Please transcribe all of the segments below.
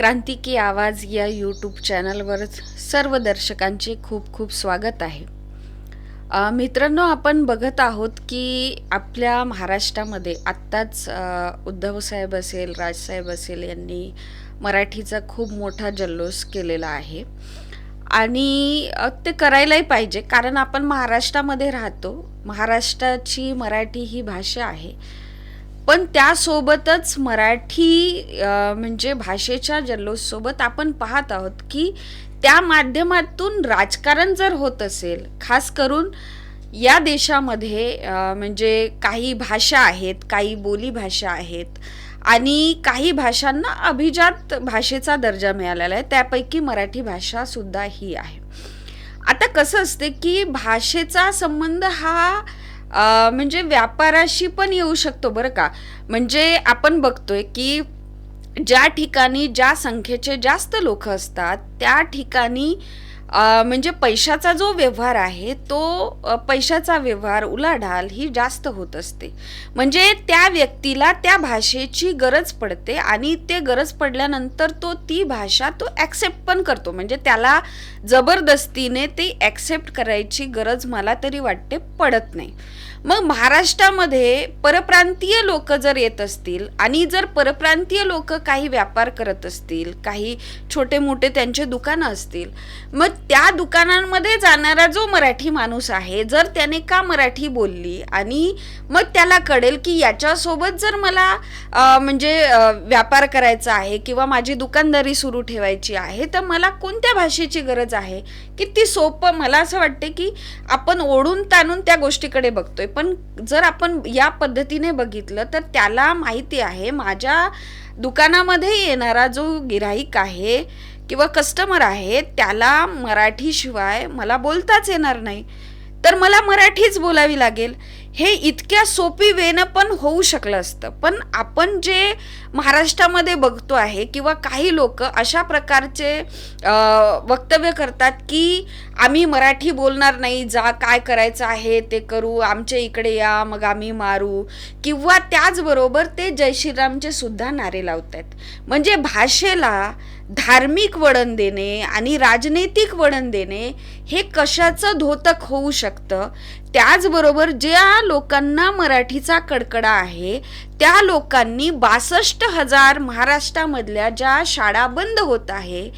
क्रांती की आवाज या यूट्यूब चॅनलवर सर्व दर्शकांचे खूप खूप स्वागत आहे. मित्रांनो आपण बघत आहोत की आपल्या महाराष्ट्रामध्ये आत्ताच उद्धवसाहेब असेल राजसाहेब असेल यांनी मराठीचा खूप मोठा जल्लोष केलेला आहे. आणि ते करायलाही पाहिजे कारण आपण महाराष्ट्रामध्ये राहतो. महाराष्ट्राची मराठी ही भाषा आहे. पण त्यासोबतच मराठी म्हणजे भाषेच्या जल्लोषसोबत आपण पाहत आहोत की त्या माध्यमातून राजकारण जर होत असेल खास करून या देशामध्ये म्हणजे काही भाषा आहेत काही बोली भाषा आहेत आणि काही भाषांना अभिजात भाषेचा दर्जा मिळालेला आहे त्यापैकी मराठी भाषा सुद्धा ही आहे. आता कसं असते की भाषेचा संबंध हा म्हणजे व्यापाराशी पण येऊ शकतो बरं का. म्हणजे आपण बघतोय की ज्या ठिकाणी ज्या संख्येचे जास्त लोक असतात त्या ठिकाणी म्हणजे पैशाचा जो व्यवहार आहे तो पैशाचा व्यवहार उलाढाल ही जास्त होत असते. म्हणजे त्या व्यक्तीला त्या भाषेची गरज पडते आणि ते गरज पडल्यानंतर तो ती भाषा तो ॲक्सेप्ट पण करतो. म्हणजे त्याला जबरदस्तीने ती ॲक्सेप्ट करायची गरज मला तरी वाटते पडत नाही. मग महाराष्ट्रामध्ये परप्रांतीय लोक जर येत असतील आणि जर परप्रांतीय लोक काही व्यापार करत असतील काही छोटे मोठे त्यांचे दुकानं असतील मग त्या दुकानांमध्ये जाणारा जो मराठी माणूस आहे जर त्याने का मराठी बोलली आणि मग त्याला कळेल की याच्यासोबत जर मला म्हणजे व्यापार करायचा आहे किंवा माझी दुकानदारी सुरू ठेवायची आहे तर मला कोणत्या भाषेची गरज आहे? की ती सोपं. मला असं वाटते की आपण ओढून ताणून त्या गोष्टीकडे बघतोय. पण जर आपण या पद्धतीने बघितलं तर त्याला माहिती आहे माझ्या दुकानामध्ये येणारा जो गिराईक आहे किंवा कस्टमर आहे त्याला मराठीशिवाय मला बोलताच येणार नाही. तर मला मराठीच बोलावी लागेल. हे इतक्या सोपी वेनं पण होऊ शकलं असतं. पण आपण जे महाराष्ट्रामध्ये बघतो आहे किंवा काही लोक अशा प्रकारचे वक्तव्य करतात की आम्ही मराठी बोलणार नाही जा काय करायचं आहे ते करू आमच्या इकडे या मग आम्ही मारू. किंवा त्याचबरोबर ते जय श्रीरामचे सुद्धा नारे लावत आहेत म्हणजे भाषेला धार्मिक वळण देणे आणि राजनैतिक वळण देणे हे कशाचं धोतक होऊ शकतं? त्याचबरोबर ज्या लोकांना मराठीचा कडकडा आहे त्या लोकांनी बासष्ट हजार महाराष्ट्रामधल्या ज्या शाळा बंद होत आहे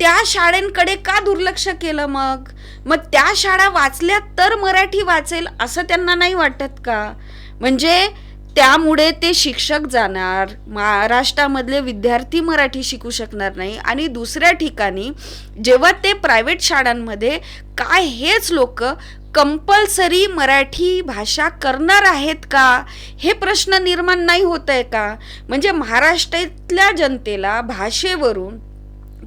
त्या शाळेंकडे का दुर्लक्ष केलं मग? मग त्या शाळा वाचल्या तर मराठी वाचेल असं त्यांना नाही वाटत का? म्हणजे त्यामुळे ते शिक्षक जाणार महाराष्ट्रामधले विद्यार्थी मराठी शिकू शकणार नाही आणि दुसऱ्या ठिकाणी जेव्हा ते प्रायव्हेट शाळांमध्ये काय हेच लोक कंपल्सरी मराठी भाषा करणार आहेत का? हे प्रश्न निर्माण नाही होत आहे का? म्हणजे महाराष्ट्रातल्या जनतेला भाषेवरून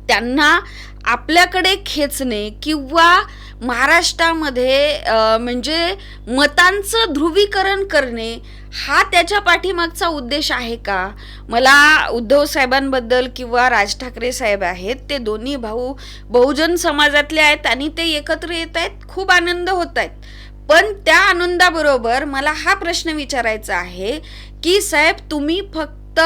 त्यांना आपल्याकडे खेचणे किंवा महाराष्ट्रामध्ये म्हणजे मतांचं ध्रुवीकरण करणे हा त्याच्या पाठीमागचा उद्देश आहे का? मला उद्धव साहेबांबद्दल किंवा राज ठाकरे साहेब आहेत ते दोन्ही भाऊ बहुजन समाजातले आहेत आणि ते एकत्र येत आहेत खूप आनंद होत आहेत. पण त्या आनंदाबरोबर मला हा प्रश्न विचारायचा आहे की साहेब तुम्ही फक्त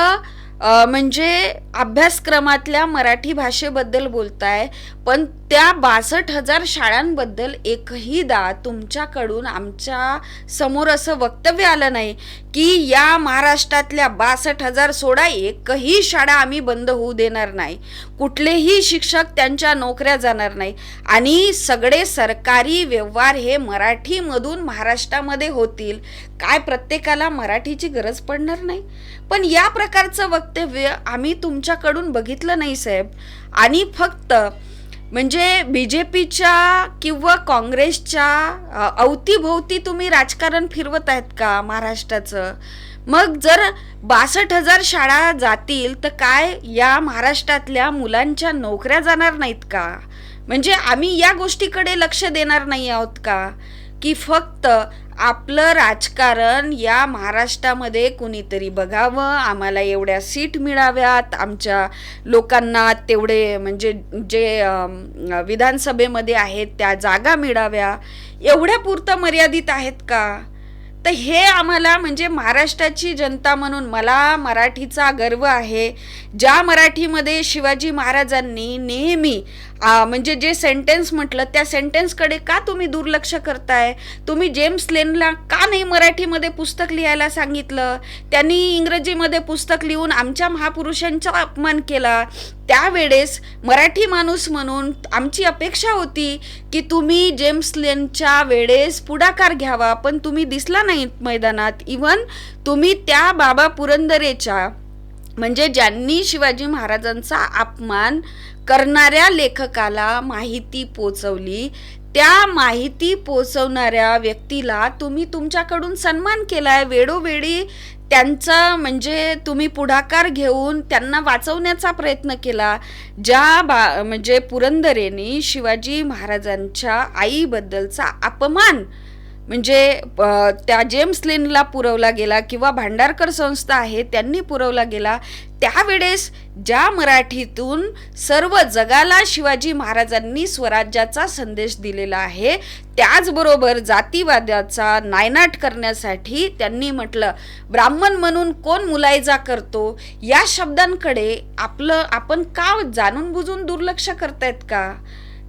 म्हणजे अभ्यासक्रमातल्या मराठी भाषेबद्दल बोलताय पण त्या बासष्ट हजार शाळांबद्दल एकहीदा तुमच्याकडून आमच्यासमोर असं वक्तव्य आलं नाही की या महाराष्ट्रातल्या बासष्ट हजार सोडा एकही शाळा आम्ही बंद होऊ देणार नाही. कुठलेही शिक्षक त्यांच्या नोकऱ्या जाणार नाही. आणि सगळे सरकारी व्यवहार हे मराठीमधून महाराष्ट्रामध्ये होतील. काय प्रत्येकाला मराठीची गरज पडणार नाही? पण या प्रकारचं वक्तव्य आम्ही तुमच्याकडून बघितलं नाही साहेब. आणि फक्त म्हणजे बी जे पीच्या किंवा काँग्रेसच्या अवतीभोवती तुम्ही राजकारण फिरवत आहेत का महाराष्ट्राचं? मग जर बासष्ट हजार शाळा जातील तर काय या महाराष्ट्रातल्या मुलांच्या नोकऱ्या जाणार नाहीत का? म्हणजे आम्ही या गोष्टीकडे लक्ष देणार नाही आहोत का? की फक्त आपलं राजकारण या महाराष्ट्रामध्ये कुणीतरी बघावं आम्हाला एवढ्या सीट मिळाव्यात आमच्या लोकांना तेवढे म्हणजे जे विधानसभेमध्ये आहेत त्या जागा मिळाव्या. एवढ्या पुरतं मर्यादित आहेत का? तर हे आम्हाला म्हणजे महाराष्ट्राची जनता म्हणून मला मराठीचा गर्व आहे. ज्या मराठीमध्ये शिवाजी महाराजांनी नेहमी म्हणजे जे सेंटेन्स म्हटलं त्या सेंटेन्सकडे का तुम्ही दुर्लक्ष करताय? तुम्ही जेम्स लेनला का नाही मराठीमध्ये पुस्तक लिहायला सांगितलं? त्यांनी इंग्रजीमध्ये पुस्तक लिहून आमच्या महापुरुषांचा अपमान केला. त्यावेळेस मराठी माणूस म्हणून आमची अपेक्षा होती की तुम्ही जेम्स लेनच्या वेळेस पुढाकार घ्यावा पण तुम्ही दिसला नाही मैदानात. इवन तुम्ही त्या बाबा पुरंदरेच्या म्हणजे ज्यांनी शिवाजी महाराजांचा अपमान करणाऱ्या लेखकाला माहिती पोचवली त्या माहिती पोचवणाऱ्या व्यक्तीला तुम्ही तुमच्याकडून सन्मान केलाय. वेळोवेळी त्यांचा म्हणजे तुम्ही पुढाकार घेऊन त्यांना वाचवण्याचा प्रयत्न केला ज्या बा म्हणजे पुरंदरेने शिवाजी महाराजांच्या आईबद्दलचा अपमान म्हणजे त्या जेम्स लेनला पुरवला गेला किंवा भांडारकर संस्था आहे त्यांनी पुरवला गेला त्यावेळेस ज्या मराठीतून सर्व जगाला शिवाजी महाराजांनी स्वराज्याचा संदेश दिलेला आहे त्याचबरोबर जातीवादाचा नायनाट करण्यासाठी त्यांनी म्हटलं ब्राह्मण म्हणून कोण मुलायजा करतो या शब्दांकडे आपलं आपण का जाणून बुजून दुर्लक्ष करतायत का?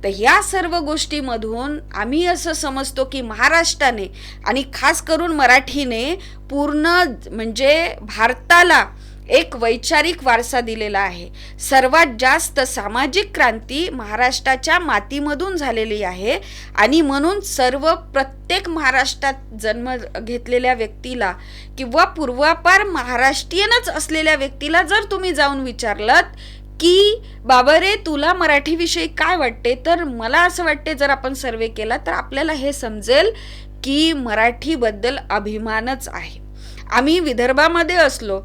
तर ह्या सर्व गोष्टीमधून आम्ही असं समजतो की महाराष्ट्राने आणि खास करून मराठीने पूर्ण म्हणजे भारताला एक वैचारिक वारसा दिलेला आहे. सर्वात जास्त सामाजिक क्रांती महाराष्ट्राच्या मातीमधून झालेली आहे आणि म्हणून सर्व प्रत्येक महाराष्ट्रात जन्म घेतलेल्या व्यक्तीला किंवा पूर्वापार महाराष्ट्रीयनच असलेल्या व्यक्तीला जर तुम्ही जाऊन विचारलं की बाबा रे तुला मराठीविषयी काय वाटते? तर मला असं वाटते जर आपण सर्वे केला तर आपल्याला हे समजेल की मराठीबद्दल अभिमानच आहे. आम्ही विदर्भामध्ये असलो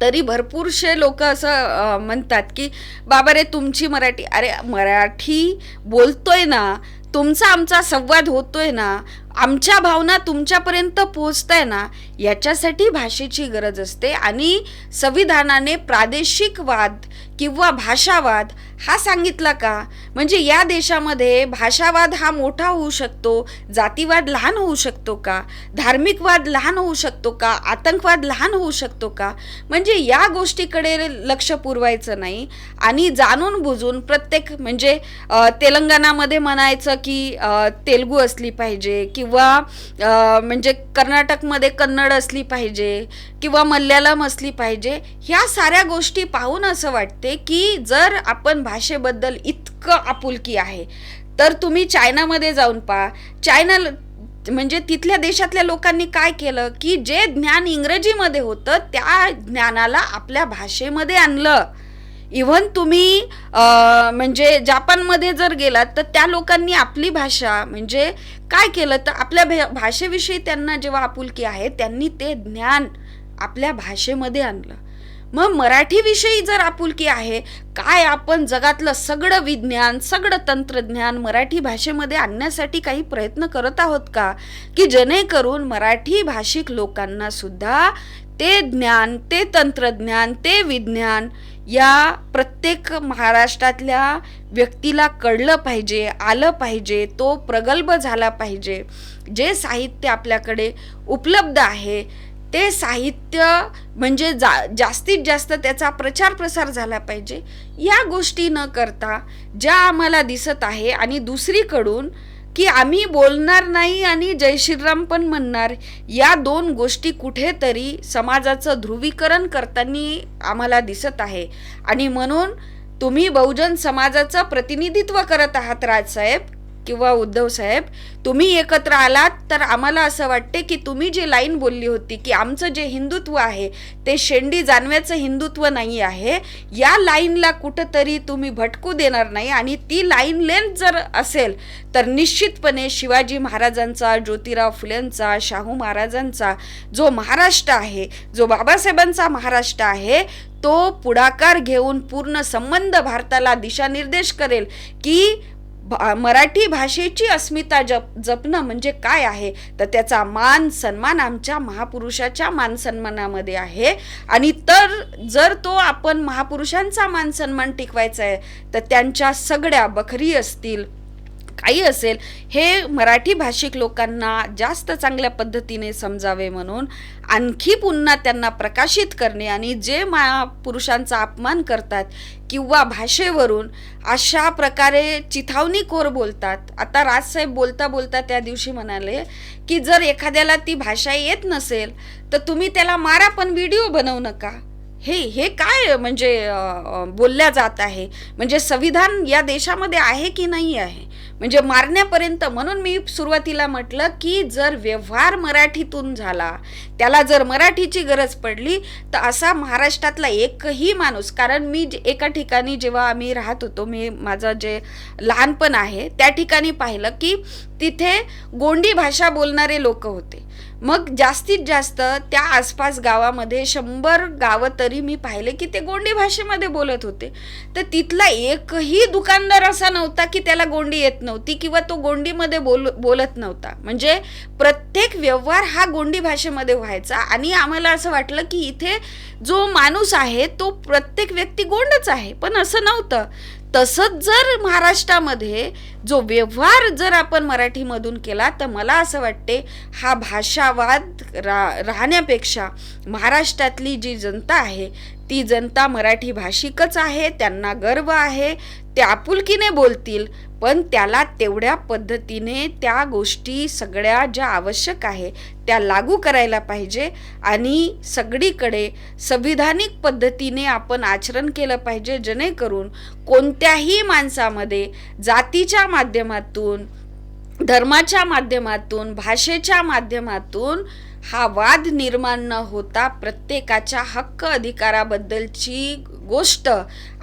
तरी भरपूरसे लोक असं म्हणतात की बाबा रे तुमची मराठी अरे मराठी बोलतोय ना तुमचा आमचा संवाद होतोय ना आमच्या भावना तुमच्यापर्यंत पोहोचताय ना याच्यासाठी भाषेची गरज असते. आणि संविधानाने प्रादेशिक वाद किंवा भाषावाद हा सांगितला का? म्हणजे या देशामध्ये भाषावाद हा मोठा होऊ शकतो जातीवाद लहान होऊ शकतो का? धार्मिक वाद लहान होऊ शकतो का? आतंकवाद लहान होऊ शकतो का? म्हणजे या गोष्टीकडे लक्ष पुरवायचं नाही. आणि जाणून बुजून प्रत्येक म्हणजे तेलंगणामध्ये म्हणायचं की तेलगू असली पाहिजे किंवा म्हणजे कर्नाटकमध्ये कन्नड असली पाहिजे किंवा मल्याळम असली पाहिजे ह्या साऱ्या गोष्टी पाहून असं वाटते की जर आपण भाषेबद्दल इतकं आपुलकी आहे तर तुम्ही चायनामध्ये जाऊन पहा. चायना म्हणजे तिथल्या देशातल्या लोकांनी काय केलं की जे ज्ञान इंग्रजीमध्ये होतं त्या ज्ञानाला आपल्या भाषेमध्ये आणलं. इव्हन तुम्ही म्हणजे जापानमध्ये जर गेलात तर त्या लोकांनी आपली भाषा म्हणजे काय केलं? तर आपल्या भे- भाषेविषयी त्यांना जेव्हा आपुलकी आहे त्यांनी ते ज्ञान आपल्या भाषेमध्ये आणलं. मग मराठीविषयी जर आपुलकी आहे काय आपण जगातलं सगळं विज्ञान सगळं तंत्रज्ञान मराठी भाषेमध्ये आणण्यासाठी काही प्रयत्न करत आहोत का? की जेणेकरून मराठी भाषिक लोकांना सुद्धा ते ज्ञान ते तंत्रज्ञान ते विज्ञान या प्रत्येक महाराष्ट्रातल्या व्यक्तीला कळलं पाहिजे आलं पाहिजे तो प्रगल्भ झाला पाहिजे. जे साहित्य आपल्याकडे उपलब्ध आहे ते साहित्य म्हणजे जा जास्तीत जास्त त्याचा प्रचार प्रसार झाला पाहिजे. या गोष्टी न करता ज्या आम्हाला दिसत आहे आणि दुसरीकडून की आम्ही बोलणार नाही आणि जय श्रीराम पण म्हणणार. या दोन गोष्टी कुठेतरी समाजाचं ध्रुवीकरण करताना आम्हाला दिसत आहे. आणि म्हणून तुम्ही बहुजन समाजाचं प्रतिनिधित्व करत आहात राजसाहेब. किंवा उद्धव साहेब तुम्ही एकत्र आलात तर आम्हाला असं वाटते की तुम्ही जी लाईन बोलली होती की आमचं जे हिंदुत्व आहे ते शेंडी जानव्याचं हिंदुत्व नाही आहे या लाईनला कुठंतरी तुम्ही भटकू देणार नाही आणि ती लाईन लेंथ जर असेल तर निश्चितपणे शिवाजी महाराजांचा ज्योतिराव फुलेंचा शाहू महाराजांचा जो महाराष्ट्र आहे जो बाबासाहेबांचा महाराष्ट्र आहे तो पुढाकार घेऊन पूर्ण संबंध भारताला दिशानिर्देश करेल की भा- मराठी भाषेची अस्मिता जप जपणं म्हणजे काय आहे? तर त्याचा मान सन्मान आमच्या महापुरुषाच्या मान सन्मानामध्ये आहे. आणि तर जर तो आपण महापुरुषांचा मान सन्मान टिकवायचा आहे तर त्यांच्या सगळ्या बखरी असतील. काही असेल हे मराठी भाषिक लोकांना जास्त चांगल्या पद्धतीने समजावे म्हणून आणखी पुन्हा त्यांना प्रकाशित करणे आणि जे मा पुरुषांचा अपमान करतात किंवा भाषेवरून अशा प्रकारे चिथावणीखोर बोलतात. आता राजसाहेब बोलता बोलता त्या दिवशी म्हणाले की जर एखाद्याला ती भाषा येत नसेल तर तुम्ही त्याला मारा पण व्हिडिओ बनवू नका. हे हे काय म्हणजे बोलल्या जात आहे? म्हणजे संविधान या देशामध्ये आहे की नाही आहे? म्हणजे मारण्यापर्यंत. म्हणून मी सुरुवातीला म्हटलं की जर व्यवहार मराठीतून झाला त्याला जर मराठीची गरज पडली तर असा महाराष्ट्रातला एकही माणूस कारण मी एका ठिकाणी जेव्हा आम्ही राहत होतो मी माझं जे लहानपण आहे त्या ठिकाणी पाहिलं की तिथे गोंडी भाषा बोलणारे लोक होते. मग जास्तीत जास्त त्या आसपास गावामध्ये शंभर गावं तरी मी पाहिले की ते गोंडी भाषेमध्ये बोलत होते. तर तिथला एकही दुकानदार असा नव्हता की त्याला गोंडी येत नव्हती. नव्हती किंवा तो गोंडीमध्ये बोल बोलत नव्हता. म्हणजे प्रत्येक व्यवहार हा गोंडी भाषेमध्ये व्हायचा आणि आम्हाला असं वाटलं की इथे जो माणूस आहे तो प्रत्येक व्यक्ती गोंडच आहे. पण असं नव्हतं. तसंच जर महाराष्ट्रामध्ये जो व्यवहार जर आपण मराठीमधून केला तर मला असं वाटते हा भाषावाद रा राहण्यापेक्षा महाराष्ट्रातली जी जनता आहे ती जनता मराठी भाषिकच आहे त्यांना गर्व आहे ते आपुलकीने बोलतील. पण त्याला तेवढ्या पद्धतीने त्या गोष्टी सगळ्या ज्या आवश्यक आहे त्या लागू करायला पाहिजे आणि सगळीकडे संविधानिक पद्धतीने आपण आचरण केलं पाहिजे जेणेकरून कोणत्याही माणसामध्ये जातीच्या माध्यमातून धर्माच्या माध्यमातून भाषेच्या माध्यमातून हा वाद निर्माण न होता प्रत्येकाच्या हक्क अधिकाराबद्दलची गोष्ट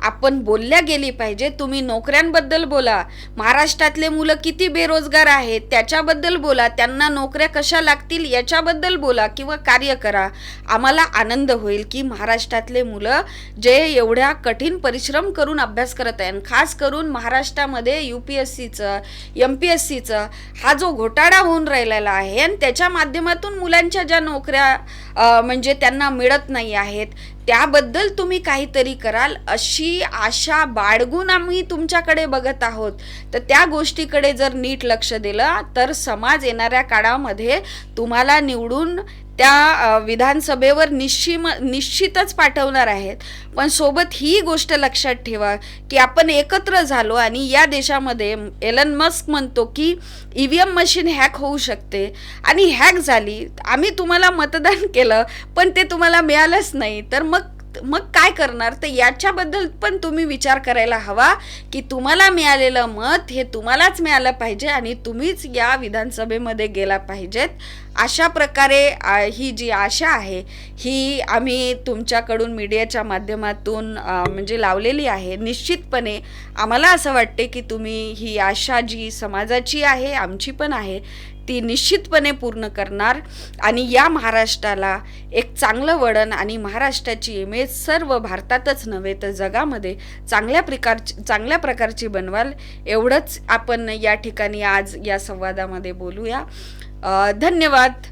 आपण बोलल्या गेली पाहिजे तुम्ही नोकऱ्यांबद्दल बोला. महाराष्ट्रातले मुलं किती बेरोजगार आहेत त्याच्याबद्दल बोला. त्यांना नोकऱ्या कशा लागतील याच्याबद्दल बोला किंवा कार्य करा. आम्हाला आनंद होईल की महाराष्ट्रातले मुलं जे एवढ्या कठीण परिश्रम करून अभ्यास करत आहे आणि खास करून महाराष्ट्रामध्ये यू पी एस सीचं एम पी एस सीचं हा जो घोटाळा होऊन राहिलेला आहे आणि त्याच्या माध्यमातून मुलांच्या ज्या नोकऱ्या म्हणजे त्यांना मिळत नाही आहेत त्याबद्दल तुम्ही काहीतरी कराल अशी आशा बाळगून आम्ही तुमच्याकडे बघत आहोत. तर त्या गोष्टीकडे जर नीट लक्ष दिलं तर समाज येणाऱ्या काळामध्ये तुम्हाला निवडून त्या विधानसभेवर निश्चिम निश्चितच पाठवणार आहेत. पण सोबत ही गोष्ट लक्षात ठेवा की आपण एकत्र झालो आणि या देशामध्ये एलन मस्क म्हणतो की E V M machine hack होऊ शकते आणि हॅक झाली. आम्ही तुम्हाला मतदान केलं पण ते तुम्हाला मिळालंच नाही. तर मग मग काय करणार? तर याच्याबद्दल पण तुम्ही विचार करायला हवा की तुम्हाला मिळालेलं मत हे तुम्हालाच मिळालं पाहिजे आणि तुम्हीच या विधानसभेमध्ये गेला पाहिजेत. अशा प्रकारे ही जी आशा आहे ही आम्ही तुमच्याकडून मीडियाच्या माध्यमातून म्हणजे लावलेली आहे. निश्चितपणे आम्हाला असं वाटते की तुम्ही ही आशा जी समाजाची आहे आमची पण आहे ती निश्चितपणे पूर्ण करणार. आणि या महाराष्ट्राला एक चांगलं वळण आणि महाराष्ट्राची इमेज सर्व भारतातच नव्हे तर जगामध्ये चांगल्या प्रकारची चांगल्या प्रकारची बनवाल एवढंच आपण या ठिकाणी आज या संवादामध्ये बोलूया. धन्यवाद.